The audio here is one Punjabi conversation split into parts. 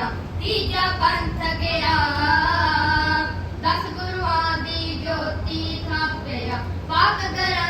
ਗਿਆ ਤੀਜਾ ਪੰਥ ਗਿਆ। ਦਸ ਗੁਰੂਆਂ ਦੀ ਜੋਤੀ ਥਾਪਿਆ। ਪਾਕ ਗਰਾਂ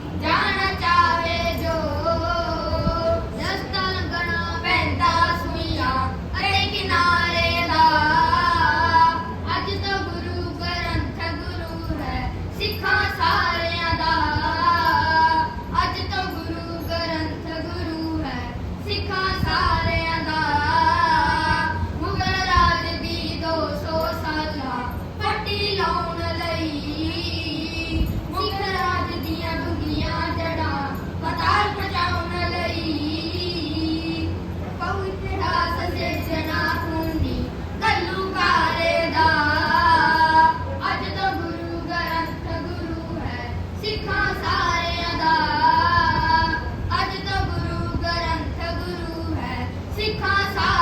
शिखा सा